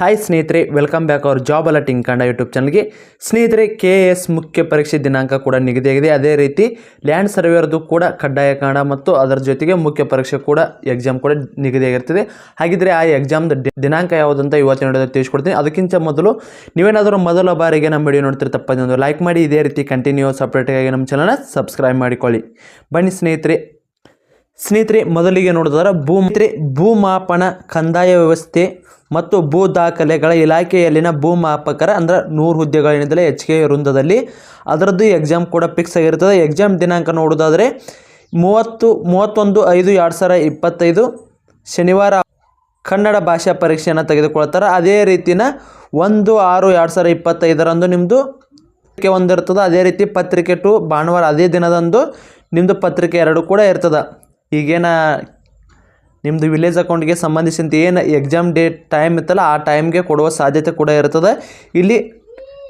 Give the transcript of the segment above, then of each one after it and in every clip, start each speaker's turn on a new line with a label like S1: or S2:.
S1: Hi ಸ್ನೇಹಿತರೆ welcome back our job alerting Kannada YouTube ಚಾನಲ್ಗೆ ಸ್ನೇಹಿತರೆ ಕೆ ಎಸ್ ಮುಖ್ಯ ಪರೀಕ್ಷೆ ದಿನಾಂಕ ಕೂಡ ನಿಗದಿಯಾಗಿದೆ. ಅದೇ ರೀತಿ ಲ್ಯಾಂಡ್ ಸರ್ವೇರ್ದು ಕೂಡ ಕಡ್ಡಾಯ ಕನ್ನಡ ಮತ್ತು ಅದರ ಜೊತೆಗೆ ಮುಖ್ಯ ಪರೀಕ್ಷೆ ಕೂಡ ಎಕ್ಸಾಮ್ ಕೂಡ ನಿಗದಿಯಾಗಿರ್ತದೆ ಹಾಗಿದ್ರೆ ಆ ಎಕ್ಸಾಮ್ದ ದಿನಾಂಕ ಯಾವುದಂತ ಇವತ್ತಿನ ವಿಡಿಯೋದಲ್ಲಿ ತಿಳಿಸ್ಕೊಡ್ತೀನಿ. ಅದಕ್ಕಿಂತ ಮೊದಲು ನೀವೇನಾದರೂ ಮೊದಲ ಬಾರಿಗೆ ನಮ್ಮ ವಿಡಿಯೋ ನೋಡ್ತಿರ್ತಪ್ಪ ಒಂದು ಲೈಕ್ ಮಾಡಿ. ಇದೇ ರೀತಿ ಕಂಟಿನ್ಯೂಸ್ ಸಪ್ರೇಟಾಗಿ ನಮ್ಮ ಚಾನಲ್ನ ಸಬ್ಸ್ಕ್ರೈಬ್ ಮಾಡಿಕೊಳ್ಳಿ. ಬನ್ನಿ ಸ್ನೇಹಿತರೆ. ಸ್ನೇಹಿತರೆ, ಮೊದಲಿಗೆ ನೋಡಿದ್ರೆ ಭೂಮಿತ್ರೆ ಭೂಮಾಪನ ಕಂದಾಯ ವ್ಯವಸ್ಥೆ ಮತ್ತು ಭೂ ದಾಖಲೆಗಳ ಇಲಾಖೆಯಲ್ಲಿನ ಭೂಮಾಪಕರ, ಅಂದರೆ ನೂರು ಹುದ್ದೆಗಳೇನಿದೆಯಲ್ಲ ಎಚ್ ಕೆ ವೃಂದದಲ್ಲಿ ಅದರದ್ದು ಎಕ್ಸಾಮ್ ಕೂಡ ಫಿಕ್ಸ್ ಆಗಿರ್ತದೆ. ಎಕ್ಸಾಮ್ ದಿನಾಂಕ ನೋಡೋದಾದರೆ ಮೂವತ್ತು, ಮೂವತ್ತೊಂದು, ಐದು, ಎರಡು ಸಾವಿರ ಇಪ್ಪತ್ತೈದು ಶನಿವಾರ ಕನ್ನಡ ಭಾಷಾ ಪರೀಕ್ಷೆಯನ್ನು ತೆಗೆದುಕೊಳ್ತಾರೆ. ಅದೇ ರೀತಿನ ಒಂದು, ಆರು, ಎರಡು ಸಾವಿರ ಇಪ್ಪತ್ತೈದರಂದು ನಿಮ್ಮದು ಪತ್ರಿಕೆ ಒಂದಿರ್ತದೆ. ಅದೇ ರೀತಿ ಪತ್ರಿಕೆ ಟು ಭಾನುವಾರ ಅದೇ ದಿನದಂದು ನಿಮ್ಮದು ಪತ್ರಿಕೆ ಎರಡು ಕೂಡ ಇರ್ತದೆ. ಈಗೇನ ನಿಮ್ಮದು ವಿಲೇಜ್ ಅಕೌಂಟ್ಗೆ ಸಂಬಂಧಿಸಿದಂತೆ ಏನು ಎಕ್ಸಾಮ್ ಡೇಟ್ ಟೈಮ್ ಇತ್ತಲ್ಲ, ಆ ಟೈಮ್ಗೆ ಕೊಡುವ ಸಾಧ್ಯತೆ ಕೂಡ ಇರ್ತದೆ ಇಲ್ಲಿ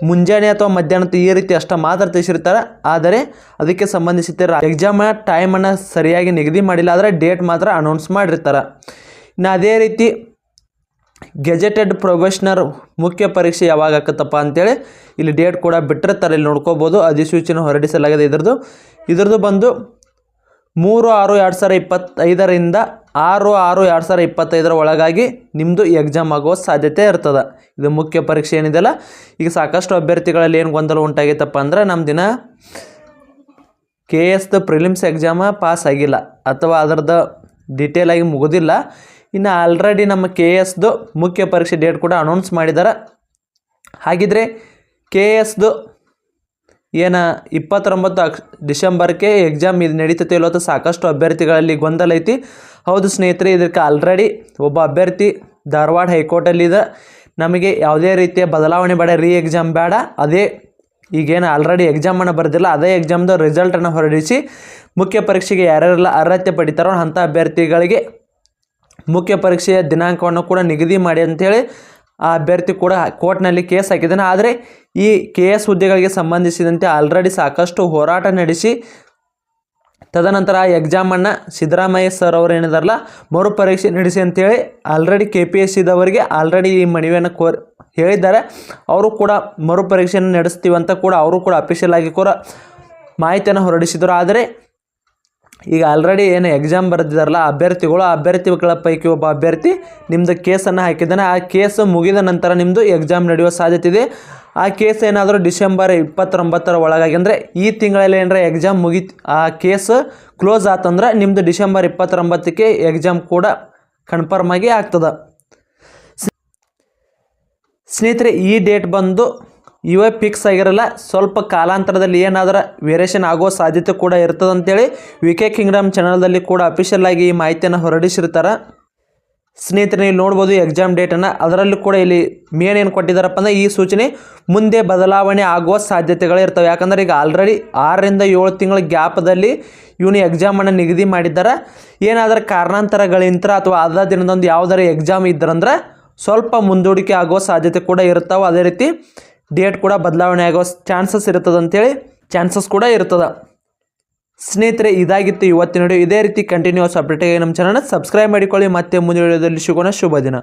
S1: ಮುಂಜಾನೆ ಅಥವಾ ಮಧ್ಯಾಹ್ನ ಈ ರೀತಿ ಅಷ್ಟ ಮಾತ್ರ ತಿಳಿಸಿರ್ತಾರೆ. ಆದರೆ ಅದಕ್ಕೆ ಸಂಬಂಧಿಸಿದ ಎಕ್ಸಾಮ್ ಟೈಮನ್ನು ಸರಿಯಾಗಿ ನಿಗದಿ ಮಾಡಿಲ್ಲ ಆದರೆ ಡೇಟ್ ಮಾತ್ರ ಅನೌನ್ಸ್ ಮಾಡಿರ್ತಾರೆ. ಇನ್ನು ಅದೇ ರೀತಿ ಗೆಜೆಟೆಡ್ ಪ್ರೊಫೆಷ್ನರ್ ಮುಖ್ಯ ಪರೀಕ್ಷೆ ಯಾವಾಗ ಆಕತ್ತಪ್ಪ ಅಂತೇಳಿ ಇಲ್ಲಿ ಡೇಟ್ ಕೂಡ ಬಿಟ್ಟಿರ್ತಾರೆ. ಇಲ್ಲಿ ನೋಡ್ಕೋಬೋದು. ಅಧಿಸೂಚನೆ ಹೊರಡಿಸಲಾಗಿದೆ. ಇದ್ರದ್ದು ಇದ್ರದ್ದು ಬಂದು ಮೂರು ಆರು ಎರಡು ಸಾವಿರ ಇಪ್ಪತ್ತೈದರಿಂದ ಆರು ಆರು ಎರಡು ಸಾವಿರ ಇಪ್ಪತ್ತೈದರ ಒಳಗಾಗಿ ನಿಮ್ಮದು ಎಕ್ಸಾಮ್ ಆಗೋ ಸಾಧ್ಯತೆ ಇರ್ತದೆ. ಇದು ಮುಖ್ಯ ಪರೀಕ್ಷೆ ಏನಿದೆಯಲ್ಲ ಈಗ ಸಾಕಷ್ಟು ಅಭ್ಯರ್ಥಿಗಳಲ್ಲಿ ಏನು ಗೊಂದಲ ಉಂಟಾಗಿತ್ತಪ್ಪ ಅಂದ್ರೆ ನಮ್ಮ ದಿನ ಕೆ ಎಸ್ದು ಪ್ರಿಲಿಮ್ಸ್ ಎಕ್ಸಾಮ ಪಾಸ್ ಆಗಿಲ್ಲ. ಅಥವಾ ಅದರದ್ದು ಆಗಿ ಮುಗೋದಿಲ್ಲ. ಇನ್ನು ಆಲ್ರೆಡಿ ನಮ್ಮ ಕೆ ಎಸ್ದು ಮುಖ್ಯ ಪರೀಕ್ಷೆ ಡೇಟ್ ಕೂಡ ಅನೌನ್ಸ್ ಮಾಡಿದ್ದಾರೆ ಹಾಗಿದ್ರೆ ಕೆ ಎಸ್ದು ಏನ ಇಪ್ಪತ್ತೊಂಬತ್ತು ಅಕ್ ಡಿಸೆಂಬರ್ಗೆ ಎಕ್ಸಾಮ್ ಇದು ನಡೀತೈತೆ ಇಲ್ಲೋ ಸಾಕಷ್ಟು ಅಭ್ಯರ್ಥಿಗಳಲ್ಲಿ ಗೊಂದಲ ಐತಿ. ಹೌದು ಸ್ನೇಹಿತರೆ, ಇದಕ್ಕೆ ಆಲ್ರೆಡಿ ಒಬ್ಬ ಅಭ್ಯರ್ಥಿ ಧಾರವಾಡ ಹೈಕೋರ್ಟಲ್ಲಿದೆ ನಮಗೆ ಯಾವುದೇ ರೀತಿಯ ಬದಲಾವಣೆ ಬೇಡ ರೀ ಎಕ್ಸಾಮ್ ಬೇಡ. ಅದೇ ಈಗೇನು ಆಲ್ರೆಡಿ ಎಕ್ಸಾಮನ್ನು ಬರೆದಿಲ್ಲ, ಅದೇ ಎಕ್ಸಾಮ್ದು ರಿಸಲ್ಟನ್ನು ಹೊರಡಿಸಿ ಮುಖ್ಯ ಪರೀಕ್ಷೆಗೆ ಯಾರ್ಯಾರೆಲ್ಲ ಅರ್ಹತೆ ಪಡಿತಾರೋ ಅಂಥ ಅಭ್ಯರ್ಥಿಗಳಿಗೆ ಮುಖ್ಯ ಪರೀಕ್ಷೆಯ ದಿನಾಂಕವನ್ನು ಕೂಡ ನಿಗದಿ ಮಾಡಿ ಅಂಥೇಳಿ ಆ ಅಭ್ಯರ್ಥಿ ಕೂಡ ಕೋರ್ಟ್ನಲ್ಲಿ ಕೇಸ್ ಹಾಕಿದ್ದಾನೆ. ಆದರೆ ಈ ಕೆ ಎಸ್ ಹುದ್ದೆಗಳಿಗೆ ಸಂಬಂಧಿಸಿದಂತೆ ಆಲ್ರೆಡಿ ಸಾಕಷ್ಟು ಹೋರಾಟ ನಡೆಸಿ, ತದನಂತರ ಆ ಎಕ್ಸಾಮನ್ನು ಸಿದ್ದರಾಮಯ್ಯ ಸರ್ ಅವರು ಏನಿದಾರಲ್ಲ, ಮರುಪರೀಕ್ಷೆ ನಡೆಸಿ ಅಂತೇಳಿ ಆಲ್ರೆಡಿ ಕೆ ಪಿ ಎಸ್ ಸಿದವರಿಗೆ ಆಲ್ರೆಡಿ ಈ ಮನವಿಯನ್ನು ಕೋರ್, ಹೇಳಿದ್ದಾರೆ. ಅವರು ಕೂಡ ಮರುಪರೀಕ್ಷೆಯನ್ನು ನಡೆಸ್ತೀವಂತ ಕೂಡ ಅವರು ಕೂಡ ಅಫಿಷಿಯಲ್ ಆಗಿ ಕೂಡ ಮಾಹಿತಿಯನ್ನು ಹೊರಡಿಸಿದರು. ಆದರೆ ಈಗ ಆಲ್ರೆಡಿ ಏನು ಎಕ್ಸಾಮ್ ಬರೆದಿದ್ದಾರಲ್ಲ ಅಭ್ಯರ್ಥಿಗಳು ಅಭ್ಯರ್ಥಿಗಳ ಪೈಕಿ ಒಬ್ಬ ಅಭ್ಯರ್ಥಿ ನಿಮ್ಮದು ಕೇಸನ್ನು ಹಾಕಿದ್ದಾನೆ. ಆ ಕೇಸು ಮುಗಿದ ನಂತರ ನಿಮ್ಮದು ಎಕ್ಸಾಮ್ ನಡೆಯುವ ಸಾಧ್ಯತೆ ಇದೆ. ಆ ಕೇಸ್ ಏನಾದರೂ ಡಿಸೆಂಬರ್ ಇಪ್ಪತ್ತೊಂಬತ್ತರ ಒಳಗಾಗಿ ಅಂದರೆ ಈ ತಿಂಗಳಲ್ಲಿ ಏನಾರ ಎಕ್ಸಾಮ್ ಮುಗಿ, ಆ ಕೇಸ್ ಕ್ಲೋಸ್ ಆತಂದ್ರೆ ನಿಮ್ಮದು ಡಿಸೆಂಬರ್ ಇಪ್ಪತ್ತೊಂಬತ್ತಕ್ಕೆ ಎಕ್ಸಾಮ್ ಕೂಡ ಕನ್ಫರ್ಮ್ ಆಗಿ ಆಗ್ತದೆ. ಸ್ನೇಹಿತರೆ, ಈ ಡೇಟ್ ಬಂದು ಇವೇ ಫಿಕ್ಸ್ ಆಗಿರಲ್ಲ. ಸ್ವಲ್ಪ ಕಾಲಾಂತರದಲ್ಲಿ ಏನಾದರೂ ವೇರಿಯೇಷನ್ ಆಗೋ ಸಾಧ್ಯತೆ ಕೂಡ ಇರ್ತದೆ ಅಂತೇಳಿ ವಿ ಕೆ ಕಿಂಗ್ಡಮ್ ಚಾನಲ್ದಲ್ಲಿ ಕೂಡ ಅಫಿಷಿಯಲ್ ಆಗಿ ಈ ಮಾಹಿತಿಯನ್ನು ಹೊರಡಿಸಿರ್ತಾರೆ. ಸ್ನೇಹಿತರೆ ಇಲ್ಲಿ ನೋಡ್ಬೋದು ಎಕ್ಸಾಮ್ ಡೇಟನ್ನು ಅದರಲ್ಲೂ ಕೂಡ ಇಲ್ಲಿ ಮೇನ್ ಏನು ಕೊಟ್ಟಿದ್ದಾರಪ್ಪ ಅಂದರೆ ಈ ಸೂಚನೆ ಮುಂದೆ ಬದಲಾವಣೆ ಆಗುವ ಸಾಧ್ಯತೆಗಳು ಇರ್ತವೆ. ಯಾಕಂದ್ರೆ ಈಗ ಆಲ್ರೆಡಿ ಆರರಿಂದ ಏಳು ತಿಂಗಳ ಗ್ಯಾಪದಲ್ಲಿ ಇವನು ಎಕ್ಸಾಮನ್ನು ನಿಗದಿ ಮಾಡಿದ್ದಾರೆ. ಏನಾದರೂ ಕಾರಣಾಂತರಗಳಿಂತ ಅಥವಾ ಅದ ದಿನದೊಂದು ಯಾವುದಾದ್ರು ಎಕ್ಸಾಮ್ ಇದ್ದರಂದ್ರೆ ಸ್ವಲ್ಪ ಮುಂದೂಡಿಕೆ ಆಗೋ ಸಾಧ್ಯತೆ ಕೂಡ ಇರ್ತಾವೆ. ಅದೇ ರೀತಿ ಡೇಟ್ ಕೂಡ ಬದಲಾವಣೆ ಆಗೋ ಚಾನ್ಸಸ್ ಇರ್ತದೆ ಅಂತೇಳಿ ಚಾನ್ಸಸ್ ಕೂಡ ಇರ್ತದೆ. ಸ್ನೇಹಿತರೆ, ಇದಾಗಿತ್ತು ಇವತ್ತಿನ ವಿಡಿಯೋ ಇದೇ ರೀತಿ ಕಂಟಿನ್ಯೂಸ್ ಅಪ್ಡೇಟಿಗೆ ನಮ್ಮ ಚಾನಲ್ನ ಸಬ್ಸ್ಕ್ರೈಬ್ ಮಾಡಿಕೊಳ್ಳಿ. ಮತ್ತೆ ಮುಂದಿನ ವಿಡಿಯೋದಲ್ಲಿ ಶುಭನ ಶುಭ ದಿನ.